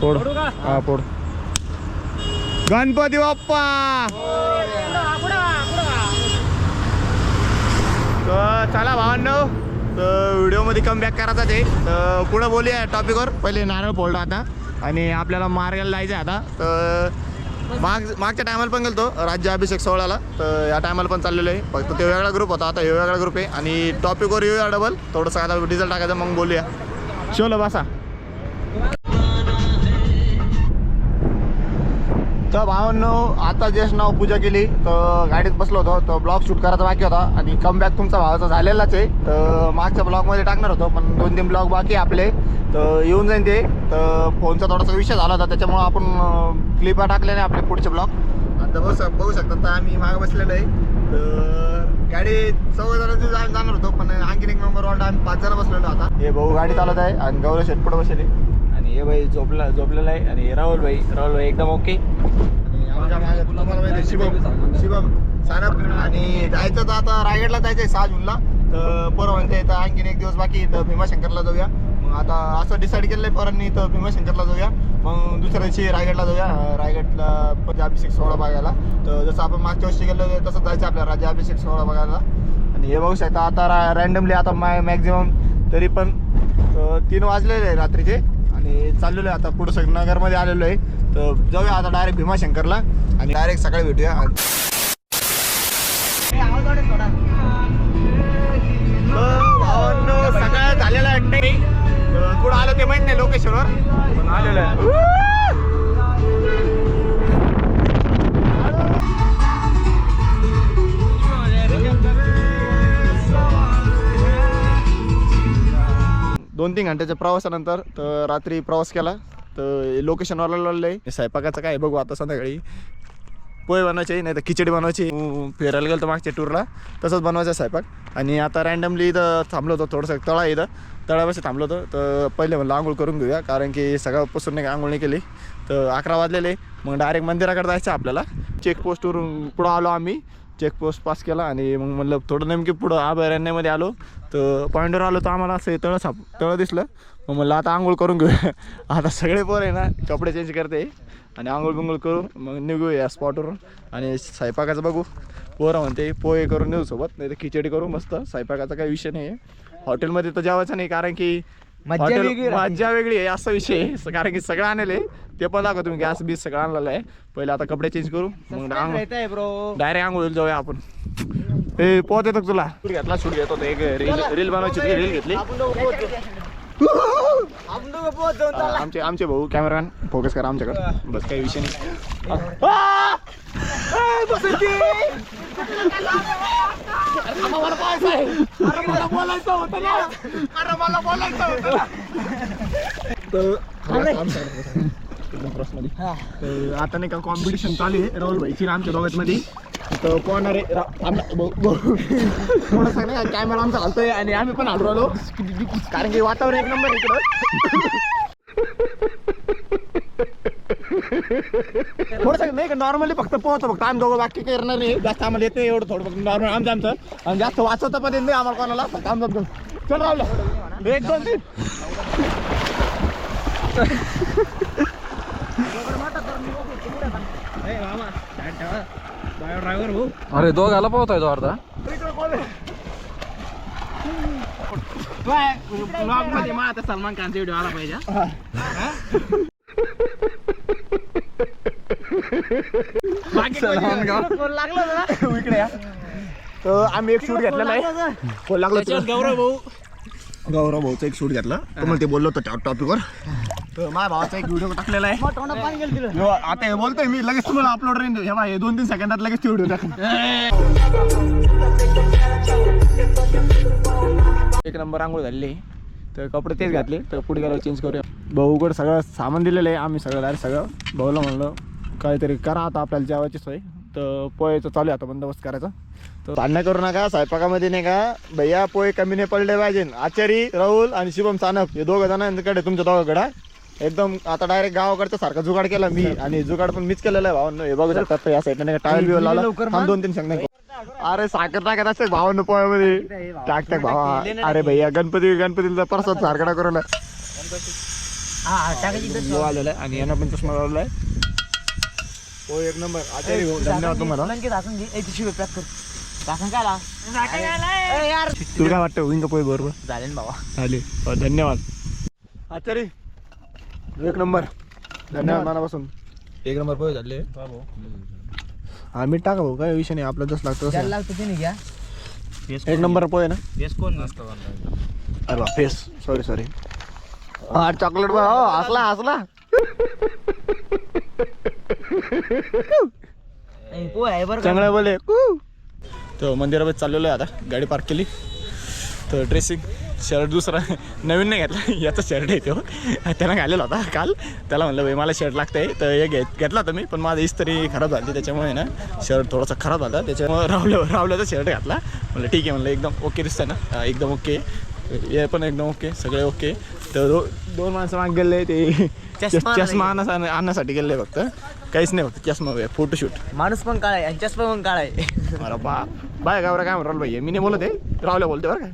फोड. हा फोड. गणपती बाप्पा! तर चला भावांनो तर व्हिडिओमध्ये कम बॅक करायचा ते. तर पुढं बोलूया टॉपिकवर पहिले नारळ फोडला आता. आणि आपल्याला मार्गाला जायचं आता. तर माग मागच्या टायमाला पण गेलतो राज्य अभिषेक सोहळ्याला. तर या टायमाला पण चाललेलो आहे. फक्त ते वेगळा ग्रुप होता आता हे वेगळा ग्रुप आहे. आणि टॉपिकवर येऊया डबल थोडंसं आता डिझेल टाकायचं मग बोलूया. शिवलं बसा. तर भावांनो आता जस्ट नाव पूजा केली तर गाडीत बसलो होतो तर ब्लॉग शूट करायचा बाकी होता आणि कमबॅक तुमचा भावाचा झालेलाच आहे. तर मागच्या ब्लॉगमध्ये टाकणार होतो पण दोन तीन ब्लॉग बाकी आपले. तर येऊन जाईन ते. तर फोनचा थोडासा विषय झाला होता त्याच्यामुळं आपण क्लिपा टाकले नाही आपले पुढचे ब्लॉग. आता बस बघू शकता तर आम्ही मागं बसलेलो आहे. तर गाडी चौदा जणांची जाणार होतो पण आणखीन एक नंबर वाटत आम्ही पाच जण बसलेलो आता. हे भाऊ गाडी चालवत आहे आणि गौरव शेटपट बसले आणि हे भाई झोपला झोपलेला आहे. आणि हे राहुल भाई राहुल भाई एकदम ओके आमच्या मागे तुम्हाला माहिती आहे शिवम शिवम सानप आणि जायचं तर आता रायगडला जायचं आहे सहा जूनला. तर पोरं म्हणते तर आणखीन एक दिवस बाकी तर भीमाशंकरला जाऊया. मग आता असं डिसाईड केलं आहे पोरांनी तर भीमाशंकरला जाऊया. मग दुसऱ्या दिवशी रायगडला जाऊया. रायगडला राज्याभिषेक सोहळा बघायला. तर जसं आपण मागच्या वर्षी गेलो तसं जायचं आपल्या राज्याभिषेक सोहळा बघायला. आणि हे बघू शकता आता रॅन्डमली आता मॅक्झिमम तरी पण तीन वाजलेले रात्रीचे. आणि चाललेलो आहे आता पुढं नगरमध्ये आलेलो आहे. तर जाऊया आता डायरेक्ट भीमाशंकरला आणि डायरेक्ट सकाळी भेटूया. सकाळ झालेला आहे. कुठं आलं ते माहीत नाही लोकेशनवर. आलेलं आहे. दोन तीन घंट्याच्या प्रवासानंतर तर रात्री प्रवास केला. तर लोकेशनवर आलेलं आहे स्वयंपाकाचं काय बघू आता संध्याकाळी. पोहे बनवायचे नाही तर खिचडी बनवायची. फिरायला गेलो तर मागच्या टूरला तसंच बनवायचं स्वयंपाक. आणि आता रँडमली इथं थांबलो होतो थोडंसं. तळा इथं. तळापाशी थांबलो होतो. तर पहिले म्हणलं आंघोळ करून घेऊया. कारण की सकाळपासून नाही का आंघोळ नाही केली. तर अकरा वाजलेले. मग डायरेक्ट मंदिराकडे जायचं आपल्याला. चेकपोस्टवरून पुढं आलो आम्ही. चेकपोस्ट पास केला आणि मग म्हणलं थोडं नेमके पुढं अभयारण्यामध्ये आलो. तर पॉईंटवर आलो तर आम्हाला असं तळं साप तळं दिसलं. मग म्हणलं आता आंघोळ करून घेऊया. आता सगळे पोर आहे ना कपडे चेंज करते. आणि आंघोळ बिंघोळ करू मग निघू या स्पॉटवरून आणि स्वयंपाकाचं बघू. पोरं म्हणते पोहे करून नेऊ सोबत. नाही तर खिचडी करू मस्त. स्वयंपाकाचा काही विषय नाही आहे हॉटेलमध्ये तर जेवायचं नाही कारण की मज्जा वेगळी राहते. मज्जा वेगळी आहे असा विषय आहे. स- कारण की सगळं आणले ते पण दाखव तुम्ही गॅस बीस सगळं आणलेलं आहे. पहिले आता कपडे चेंज करू. मग ब्रो डायरेक्ट आंघोळ जाऊया आपण. ए पोहत येतो का तुला? शूट घेतला शूट घेत होता एक रील रील बनवायची होती रील घेतली. आमचे आमचे भाऊ कॅमेरामॅन फोकस करा आमच्याकडे. बस काही विषय नाही. आ! आ, पाहायचं आहे. अरे मला बोलायचं होतं ना. अरे मला बोलायचं होतं तर आता नाही का कॉम्पिटिशन चालू आहे. राहुल भाईची आमच्या दोघात मध्ये. तर कोण अरे थोडासा नाही कॅमेरा आमचा हलतोय आणि आम्ही पण हलू आलो कारण की वातावरण एक नंबर इकडं थोडंसं नाही का नॉर्मली फक्त पोहतो फक्त आम्ही दोघं बाकी काही करणार नाही. जास्त आम्हाला येत नाही एवढं थोडं फक्त नॉर्मल आमचं आमचं. आणि जास्त वाचवता पण येत नाही आम्हाला कोणाला. फक्त आमचं चल राहुल. एक दोन तीन. अरे दोघाला पोहताय तो अर्धा ब्लॉगमध्ये मग आता सलमान खानचा व्हिडिओ आला पाहिजे सलमान खान. लागलं इकडे या. तर आम्ही एक शूट घेतलेला आहे कोण लागलं गौरव भाऊ. गौरव भाऊचा एक शूट घेतला. तुम्हाला ते बोललो होतो टॉपिकवर तर माझ्या भावाचा एक व्हिडिओ टाकलेला आहे. हो, आता हे बोलतोय मी लगेच तुम्हाला अपलोड हे बघा, हे दोन तीन सेकंदात लगेच व्हिडिओ टाक एक नंबर आंघोळ झालेली आहे. तर कपडे तेच घातले. तर पुढे गेलो चेंज करूया. भाऊ उघड सगळं सामान दिलेलं आहे. आम्ही सगळं डायरेक्ट सगळं भाऊला म्हणलं काहीतरी करा आता आपल्याला जेवायची सोय. तर पोहेचं चालू आहे आता बंदोबस्त करायचा. तर भांडणं करू नका स्वयंपाकामध्ये नाही का? भैया पोहे कमी नाही पडले पाहिजे. आचारी राहुल आणि शुभम सानप हे दोघं जणांकडे तुमच्या दोघांकडे. एकदम आता डायरेक्ट गावाकडचा सारखा जुगाड केला मी आणि जुगाड पण मीच केलेला आहे भावांनो. हे बघू शकतात या साईडने नाही टायल बिवल लावला. दोन तीन सांग अरे साखर टाकत असते भावांनो पोह्यामध्ये. टाक टाक भावा. अरे भैया गणपती गणपतीचा प्रसाद सारखा करून आलेला आहे आणि यांना पण चष्मा लावलेला आहे. हो एक नंबर. आचार्य भाऊ, धन्यवाद तुम्हाला तुला काय वाटतं? होईन का पोहे बरोबर? झाले बाबा. चालेल हो, धन्यवाद. आचार्य एक नंबर. धन्यवाद मनापासून. एक नंबर पोहे झाले. हा मीठ टाका भाऊ. काय विषय नाही. आपलं जसं लागतं तसं. लागतं ते नाही घ्या. एक नंबर पोहे ना? कोण? अरे बा फेस सॉरी सॉरी हा चॉकलेट बा. हो हसला हसला. चांगला बोले तर मंदिरामध्ये चाललेलो आहे आता गाडी पार्क केली. तर ड्रेसिंग शर्ट दुसरा नवीन नाही घेतला याचा शर्ट आहे तो. त्यानं घालेला होता काल. त्याला म्हणलं भाई मला शर्ट लागतंय. तर हे घेत घेतला होता मी पण माझा इस्त्री खराब झाली त्याच्यामुळे ना शर्ट थोडासा खराब झाला. त्याच्यामुळे रावलं रावल्याचा शर्ट घातला. म्हणलं ठीक आहे म्हणलं एकदम ओके दिसतंय ना. एकदम ओके हे पण एकदम ओके सगळे ओके. तर दो दोन माणसं मागे गेले ते चष्मा चष्मा आणण्या- आणण्यासाठी गेले फक्त. काहीच नाही फक्त चष्मा फोटोशूट माणूस पण काळ आहे आणि चष्मा पण काळ आहे. अरे बा बाय गावरा काय म्हणतो भाई? मी नाही बोलत आहे. बोलते बरं काय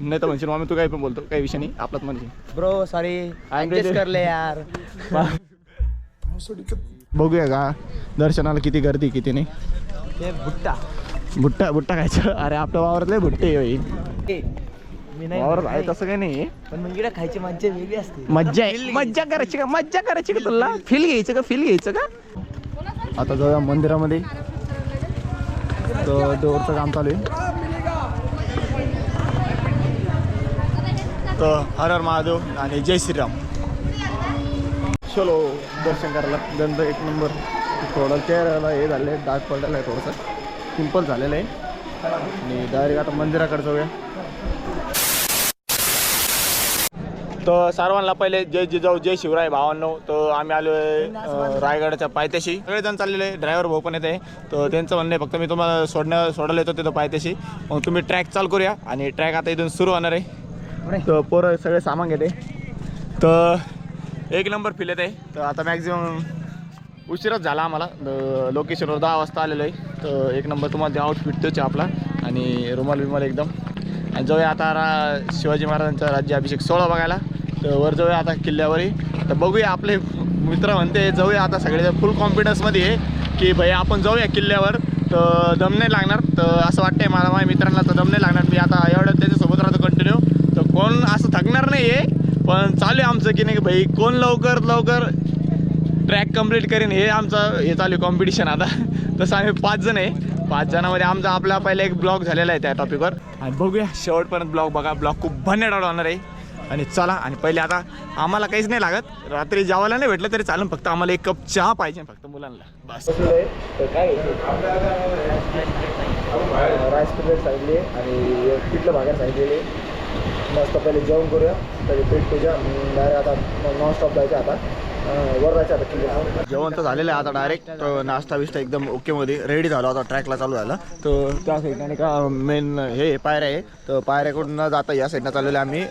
नाही तर म्हणशील मामी तू काही पण बोलतो काही विषय नाही आपलाच म्हणशील. ब्रो सॉरी करले यार. बघूया का? दर्शनाला किती गर्दी किती नाही? भुट्टा. भुट्टा भुट्टा खायचं. अरे आपल्या वावरातले भुट्टे ए, मी नाही वावरात आहे. तसं काही नाही पण मग इकडे खायची मज्जा वेगळी असते. मज्जा आहे. मज्जा करायची का? मज्जा करायची का तुला? फील घ्यायचं का? फील घ्यायचं का? आता जाऊया मंदिरामध्ये. तर डोरचं काम चालू आहे. तर हर हर महादेव आणि जय श्रीराम. चलो दर्शन करायला. गंध एक नंबर. थोडं चेहऱ्याला हे झालं आहे डाग पडलेला आहे थोडंसं. सिंपल झालेलं आहे. आणि डायरेक्ट आता मंदिराकडे जाऊया. तर सर्वांना पहिले जय जिजाऊ जय शिवराय भावांनो. तर आम्ही आलो आहे रायगडच्या पायथ्याशी. सगळेजण चाललेले आहे ड्रायव्हर भाऊ पण येते. तर त्यांचं म्हणणं आहे फक्त मी तुम्हाला सोडण्या सोडायला येतो तिथं पायथ्याशी. मग तुम्ही ट्रॅक चालू करूया आणि ट्रॅक आता इथून सुरू होणार आहे. तर पोरं सगळे सामान घेते. तर एक नंबर फिल येते. तर आता मॅक्झिमम उशीरच झाला आम्हाला. लोकेशनवर दहा वाजता आलेलो आहे. तर एक नंबर तुम्हाला ते आउटफिट तोच आपला. आणि रुमाल बिमाल एकदम. आणि जाऊया आता रा शिवाजी महाराजांचा राज्याभिषेक सोहळा बघायला. तर वर जाऊया आता किल्ल्यावरही तर बघूया आपले मित्र म्हणते जाऊया आता सगळे फुल कॉन्फिडन्समध्ये आहे की भाई आपण जाऊया किल्ल्यावर. तर दम नाही लागणार. तर असं वाटतंय मला माझ्या मित्रांना तर दम नाही लागणार. मी आता एवढं त्याच्यासोबत राहतो कंटिन्यू तर कोण असं थकणार नाही आहे पण चालू आहे आमचं की नाही भाई कोण लवकर लवकर ट्रॅक कंप्लीट करेन हे आमचं हे चालू आहे कॉम्पिटिशन आता. तसं आम्ही पाच जण आहे. पाच जणांमध्ये आमचा आपला पहिला एक ब्लॉग झालेला आहे त्या टॉपिकवर आणि बघूया शेवटपर्यंत ब्लॉग बघा. ब्लॉग खूप भन्याड होणार आहे. आणि चला आणि पहिले आता आम्हाला काहीच नाही लागत. रात्री जेवायला नाही भेटलं तरी चालेल फक्त आम्हाला एक कप चहा पाहिजे फक्त मुलांना. बस. काय राईस प्लेट आणि पिठलं भागात सांगितलेली मस्त पहिले जेवण करूया. तरी पेट पूजा डायरेक्ट आता नॉन स्टॉप जायचं आता. वर जायचं आता जेवण तर झालेलं आहे आता डायरेक्ट नाश्ता बिस्टा एकदम ओकेमध्ये रेडी झाला आता ट्रॅकला चालू झाला. तर त्या साईडने का मेन हे पायऱ्या आहे. तर पायऱ्याकडून न जाता या साईडनं चाललेलं आहे आम्ही.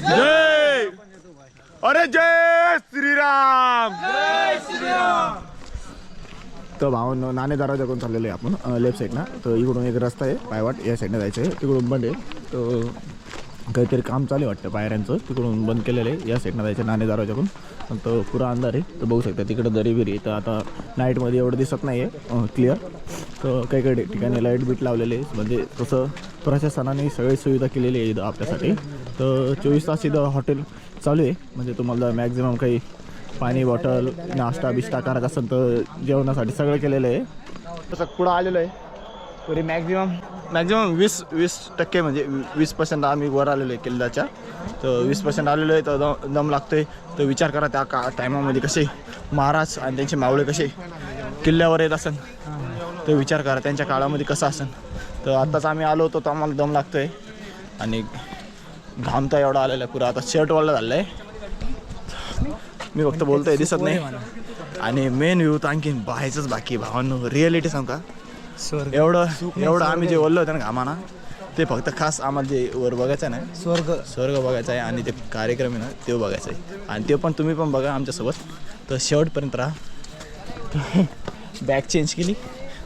जय! अरे जय श्रीराम! तर भावांनो नाणे दरवाजाकडून चाललेलो आहे आपण लेफ्ट साईडनं तर इकडून एक रस्ता आहे पायवाट या साईडनं जायचं आहे. तिकडून बंद आहे. तर काहीतरी काम चालू आहे वाटतं पायऱ्यांचं. तिकडून बंद केलेलं आहे. या साईडनं जायचं नाणे दरवाजाकडून. तर पुरा अंधार आहे. तर बघू शकता तिकडं दरी बिरी आहे. तर आता नाईटमध्ये एवढं दिसत नाही आहे क्लिअर तर काही काही ठिकाणी लाइट बीट लावलेले आहे म्हणजे तसं प्रशासनाने सगळी सुविधा केलेली आहे इथं आपल्यासाठी. तर चोवीस तास इथं हॉटेल चालू आहे. म्हणजे तुम्हाला मॅक्झिमम काही पाणी बॉटल नाश्ता बिस्टा करायचा असेल तर जेवणासाठी सगळं केलेलं आहे. तसं पुढं आलेलं आहे. तरी मॅक्झिमम मॅक्झिमम वीस वीस टक्के म्हणजे वीस पर्सेंट आम्ही वर आलेलो आहे किल्ल्याच्या. तर वीस पर्सेंट आलेलो आहे तर दम दम लागतोय. तर विचार करा त्या का टायमामध्ये कसे महाराज आणि त्यांचे मावळे कसे किल्ल्यावर येत असन. तर विचार करा त्यांच्या काळामध्ये कसं असन. तर आत्ताच आम्ही आलो होतो तर आम्हाला दम लागतोय. आणि घाम तर एवढा आलेला आहे पुरा. आता शर्ट वाला झालं आहे मी फक्त बोलतोय दिसत नाही. आणि मेन व्ह्यू तर आणखीन पाहायचंच बाकी भावांनो रिअलिटी सांग का? एवढं एवढं आम्ही जे बोललो होतं ना घामाना ते फक्त खास आम्हाला जे वर बघायचं आहे ना स्वर्ग. स्वर्ग बघायचा आहे आणि ते कार्यक्रम आहे ना ते बघायचं आहे. आणि ते पण तुम्ही पण बघा आमच्यासोबत. तर शेवटपर्यंत राहा. बॅग चेंज केली.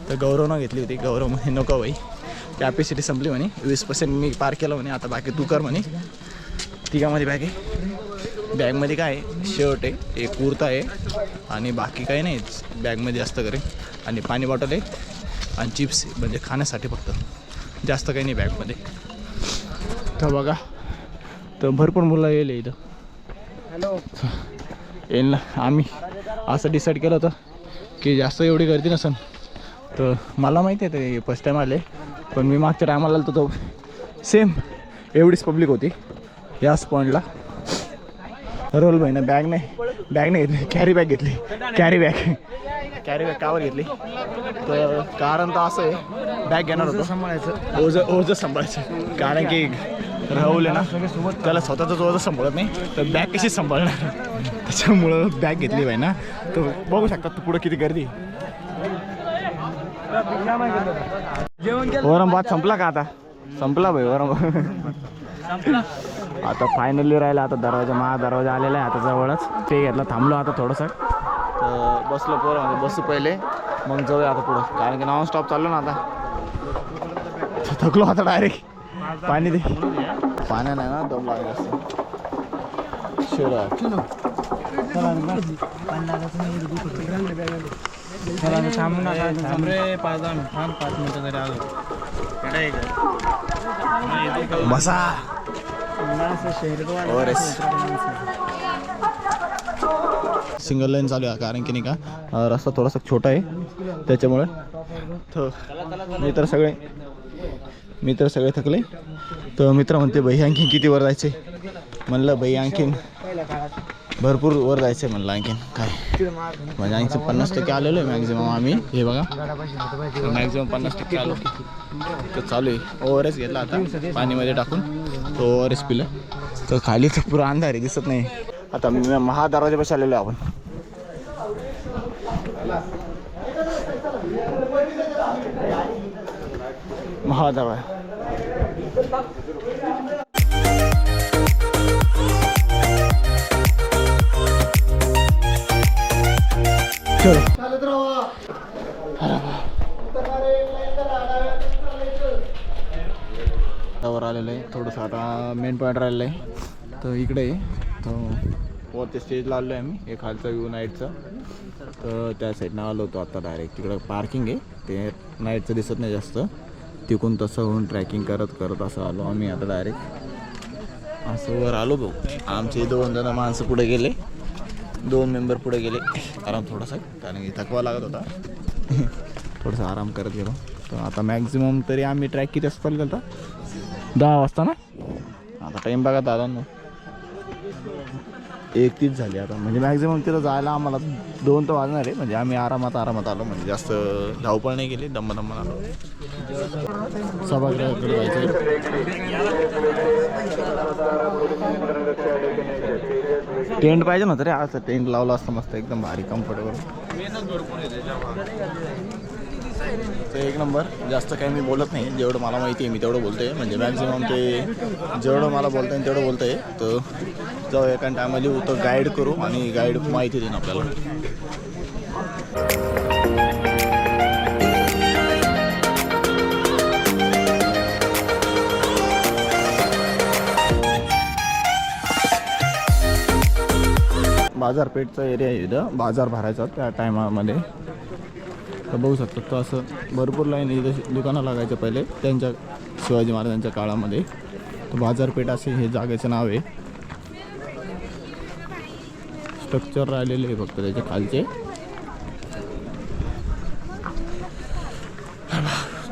तर गौरवनं घेतली होती. गौरव म्हणे नको बाई. कॅपॅसिटी संपली म्हणे. वीस पर्सेंट मी पार केलं म्हणे. आता बाकी तू कर म्हणे. तिघामध्ये बॅग आहे. बॅगमध्ये काय आहे? शर्ट आहे एक कुर्ता आहे आणि बाकी काही नाही. बॅगमध्ये जास्त करे आणि पाणी बॉटल आहे आणि चिप्स म्हणजे खाण्यासाठी फक्त. जास्त काही नाही बॅगमध्ये. तर बघा तर भरपूर मुलं येईल इथं. हॅलो. येईल ना. आम्ही असं डिसाईड केलं होतं की जास्त एवढी गर्दी नसन. तर मला माहिती आहे ते फर्स्ट टाईम आले. पण मी मागच्या टायमाला आलो तो. सेम एवढीच पब्लिक होती. याच पॉईंटला रोल भाईनं बॅग नाही. बॅग नाही घेतली कॅरी बॅग घेतली. कॅरी बॅग कॅरी बॅग कावर घेतली. तर कारण तर असं आहे बॅग घेणार होतं. सांभाळायचं ओझं ओझं सांभाळायचं. कारण की राहुल आहे ना त्याला स्वतःचं ओझं सांभाळत नाही तर बॅग कशी सांभाळणार? त्याच्यामुळं बॅग घेतली बाई ना. तर बघू शकतात तू पुढं किती गर्दी वरम भात संपला का आता? संपला भाई वरम आता फायनली राहिला आता दरवाजा महा दरवाजा आलेला आहे आता जवळच. ते घेतलं थांबलो आता थोडंसं. तर बसलो पोरं म्हणजे बसू पहिले. मग जाऊया आता पुढं. कारण की नॉन स्टॉप चाललो ना आता. थकलो आता डायरेक्ट पाणी दे. पाण्या नाही ना दम लागला असतं. शिरा. थांबून थांब रे पाच दहा मिनिट थांब पाच मिनिटं तरी आलो. बसा. सिंगल लाईन चालू आहे कारण की नाही का रस्ता थोडासा छोटा आहे. त्याच्यामुळे तर मित्र सगळे मित्र सगळे थकले. तर मित्र म्हणते भाई आणखीन किती वर जायचे म्हणलं भाई आणखीन भरपूर वर जायचं आहे म्हणलं आणखीन काय? म्हणजे आणखी पन्नास टक्के आलेलो आहे मॅक्झिमम आम्ही. हे बघा. मॅक्झिमम पन्नास टक्के आलो. तर चालू आहे. ओव्हरच घेतला आता. पाणीमध्ये टाकून. तो आर एस पीला तर खाली तर पुरा अंधार आहे दिसत नाही. आता मी महा दरवाजापाशी आलेलो आहे आपण. महादरवाजा. चलो. वर आलेलं आहे. थोडंसं आता मेन पॉईंट राहिलेलं आहे. तर इकडे तर वरच्या स्टेजला आलो आहे आम्ही. एक खालचा व्ह्यू नाईटचा तर त्या साईडनं आलो होतो आता डायरेक्ट तिकडं पार्किंग आहे. ते नाईटचं दिसत नाही जास्त. तिकून तसं होऊन ट्रॅकिंग करत करत असं आलो आम्ही आता डायरेक्ट असं वर आलो भाऊ आमचे दोन जण माणसं पुढे गेले. दोन मेंबर पुढे गेले. आराम थोडासा. कारण की थकवा लागत होता. थोडासा आराम करत गेलो. तर आता मॅक्झिमम तरी आम्ही ट्रॅक किती असं चालू होता दहा वाजता ना? आता टाईम बघा दादा ना एक तीस झाली आता. म्हणजे मॅक्झिमम तिथं जायला आम्हाला दोन तर वाजणार आहे. म्हणजे आम्ही आरामात आरामात आलो. म्हणजे जास्त धावपळ नाही केली दम्म दम्म आलो. सभागृहाकडे जायचं टेंट पाहिजे ना रे. आज टेंट लावला असतं मस्त एकदम भारी कम्फर्टेबल तर एक नंबर. जास्त काही मी बोलत नाही. जेवढं मला माहिती आहे मी तेवढं बोलतोय. म्हणजे मॅक्झिमम ते जेवढं मला बोलता येईल तेवढं बोलतोय. तर जाऊ एका टायमाला तो गाईड करू आणि गाईड माहिती देईन आपल्याला. बाजारपेठचा एरिया आहे इथं. बाजार भरायचा त्या टायमामध्ये तर बघू शकतो तो असं भरपूर लाईन इथं दुकानं लागायचं पहिले त्यांच्या शिवाजी महाराजांच्या काळामध्ये. तर बाजारपेठ असे हे जागेचं नाव आहे. स्ट्रक्चर राहिलेले आहे फक्त त्याच्या खालचे.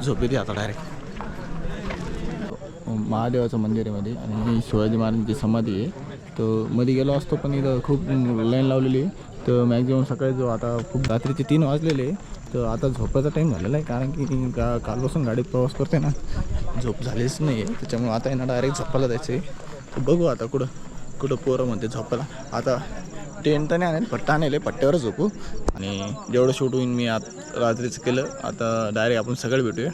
झोपेती आता डायरेक्ट महादेवाचं मंदिर आहे मध्ये आणि ही शिवाजी महाराजांची समाधी आहे. तर मध्ये गेलो असतो पण इथं खूप लाईन लावलेली आहे. तर मॅक्झिमम सकाळी जो आता खूप रात्रीचे तीन वाजलेले आहे. तर आता झोपायचा टाईम झालेला आहे कारण की का कालपासून गाडीत प्रवास करते ना झोप झालीच नाही आहे त्याच्यामुळे आता यांना डायरेक्ट झोपायला जायचं आहे तर बघू आता कुठं कुठं पोरं म्हणते झोपायला. आता टेंट तर नाही आणेल पट्टा आणेल पट्ट्यावरच झोपू. आणि जेवढं शूट होईन मी आत रात्रीचं केलं आता डायरेक्ट आपण सगळं भेटूया.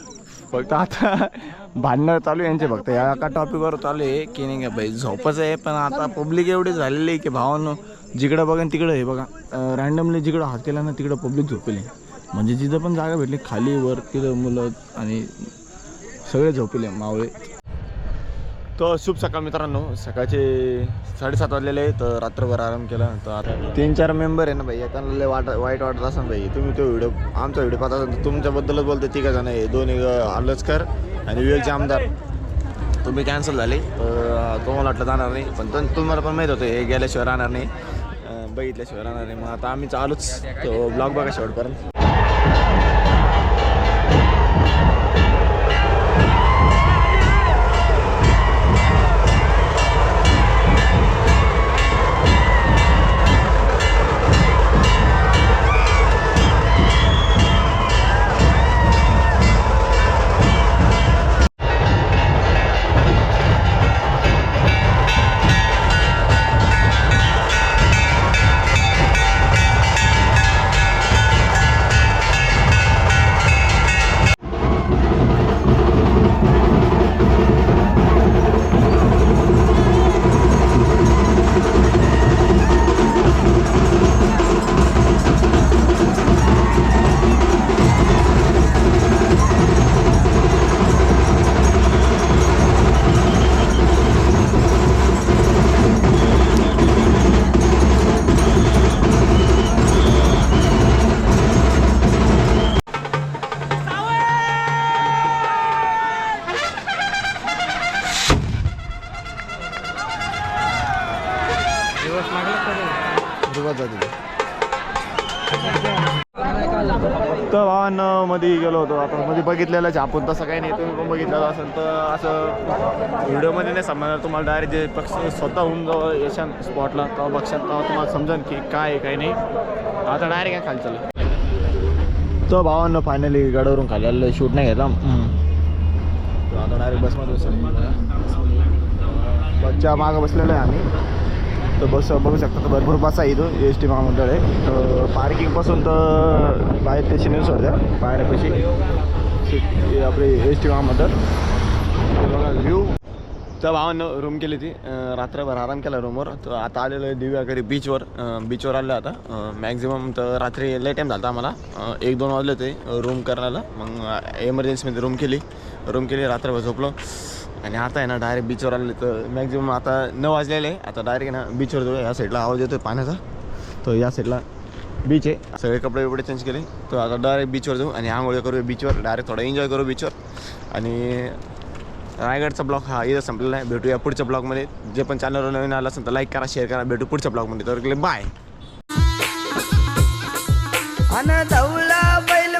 फक्त आता भांडणं चालू आहे यांचे फक्त. या एका टॉपिकवर चालू आहे की नाही का भाई झोपच आहे पण आता पब्लिक एवढी झालेली आहे की भावानं जिकडं बघा तिकडं हे बघा. रँडमली जिकडं हात केला ना तिकडं पब्लिक झोपेली. म्हणजे जिथं पण जागा भेटली खाली वर तिथं मुलं आणि सगळे झोपले मावळे. तो शुभ सकाळ मित्रांनो. सकाळचे साडेसात वाजलेले तर रात्रभर आराम केला. तर आता तीन चार मेंबर आहे ना भाई एकाला लय वाट वाईट वाटत असेल भाई. तुम्ही तो व्हिडिओ आमचा व्हिडिओ पाहता असाल तुमच्याबद्दलच बोलतो तिघा जण आहे. दोन एक आलचकर आणि विवेकचे आमदार. तुम्ही कॅन्सल झाले तर तुम्हाला वाटलं जाणार नाही पण तुम्हाला पण माहीत होतं हे गेल्याशिवाय राहणार नाही. बघितल्याशिवाय राहणार नाही. मग आता आम्ही चालूच तो ब्लॉग बघा शेवटपर्यंत मध्ये गेलो होतो. आता मध्ये बघितलेलं आपण तसं काही नाही. तुम्ही पण बघितलेलं असेल तर असं व्हिडिओमध्ये नाही समजणार तुम्हाला. डायरेक्ट जे पक्ष होऊन जाऊ येशान स्पॉटला तेव्हा बघशाल तेव्हा तुम्हाला समजेल की काय आहे काय नाही. आता डायरेक्ट काय खाली चालू तो भावांना फायनली गडावरून खाली आलेलं शूट नाही घेतला. आता डायरेक्ट बसमध्ये बसच्या मागं बसलेलो आहे आम्ही. तर बस बघू शकता तर भरपूर बस आहे इथं एस टी महामंडळ आहे. पार्किंगपासून तर बाहेर ते शिनेल सोडत्या बाहेरपाशी आपले एस टी महामंडळ. बघा व्ह्यू तर भावानं रूम केली ती. रात्रभर आराम केला रूमवर तर आता आलेलो आहे दिव्याकडे बीचवर बीचवर आलं आता. मॅक्झिमम तर रात्री लेट टाईम झाला आम्हाला. एक दोन वाजले होते रूम करायला मग एमर्जन्सीमध्ये रूम केली. रूम केली रात्रभर झोपलो. आणि आता आहे ना डायरेक्ट बीचवर आले तर मॅक्झिमम आता न वाजलेले आहे. आता डायरेक्ट आहे ना बीचवर जाऊ या साईडला आवाज येतो पाण्याचा. तर या साईडला बीच आहे. सगळे कपडे वपडे चेंज केले. तर आता डायरेक्ट बीचवर जाऊ आणि आंघोळ करू बीचवर डायरेक्ट थोडा एन्जॉय करू बीचवर आणि रायगडचा ब्लॉग हा इथं संपलेला आहे. भेटूया पुढच्या ब्लॉगमध्ये जे पण चॅनलवर नवीन आलं असेल तर लाईक करा शेअर करा. भेटू पुढच्या ब्लॉगमध्ये तर बाय बैल